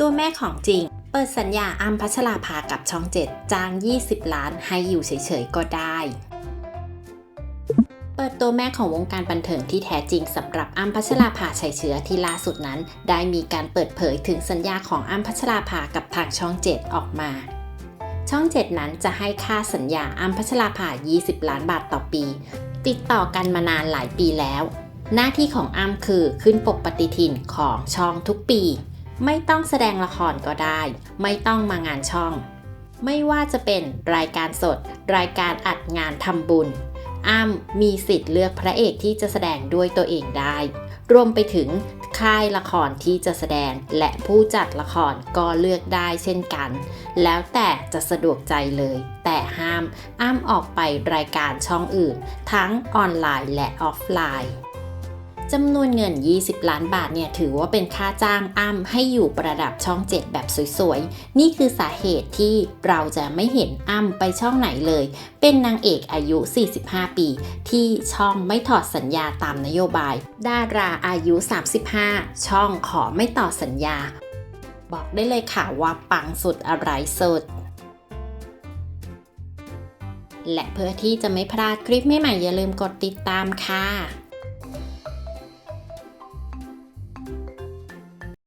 ตัวแม่ของจริง เปิดสัญญาอ้ำพัชราภากับช่องเจ็ดจ้าง 20 ล้านให้อยู่เฉยๆก็ได้ เปิดตัวแม่ของวงการบันเทิงที่แท้จริงสำหรับอ้ำพัชราภาชัยเชื้อที่ล่าสุดนั้น ได้มีการเปิดเผยถึงสัญญาของอ้ำพัชราภากับทางช่องเจ็ดออกมาช่องเจ็ดนั้นจะให้ค่าสัญญาอ้ำพัชราภา 20 ล้านบาทต่อปี ติดต่อกันมานานหลายปีแล้ว หน้าที่ของอ้ำคือขึ้นปกปฏิทินของช่องทุกปี ไม่ต้องแสดงละครก็ได้ ไม่ต้องมางานช่อง ไม่ว่าจะเป็นรายการสด รายการอัดงานทำบุญ อ้ำมีสิทธิ์เลือกพระเอกที่จะแสดงด้วยตัวเองได้ รวมไปถึงค่ายละครที่จะแสดงและผู้จัดละครก็เลือกได้เช่นกัน แล้วแต่จะสะดวกใจเลย แต่ห้ามอ้ำออกไปรายการช่องอื่น ทั้งออนไลน์และออฟไลน์ จำนวนเงิน 20 ล้านบาทเนี่ยถือว่าเป็นค่าจ้างอ้ำให้อยู่ประดับช่อง 7 แบบสวยๆ นี่คือสาเหตุที่เราจะไม่เห็นอ้ำไปช่องไหนเลย เป็นนางเอกอายุ 45 ปี ที่ช่องไม่ถอดสัญญาตามนโยบาย ดาราอายุ 35 ช่องขอไม่ต่อสัญญา บอกได้เลยค่ะว่าปังสุดอะไรสุดและเพื่อที่จะไม่พลาดคลิปใหม่ๆอย่าลืมกดติดตามค่ะ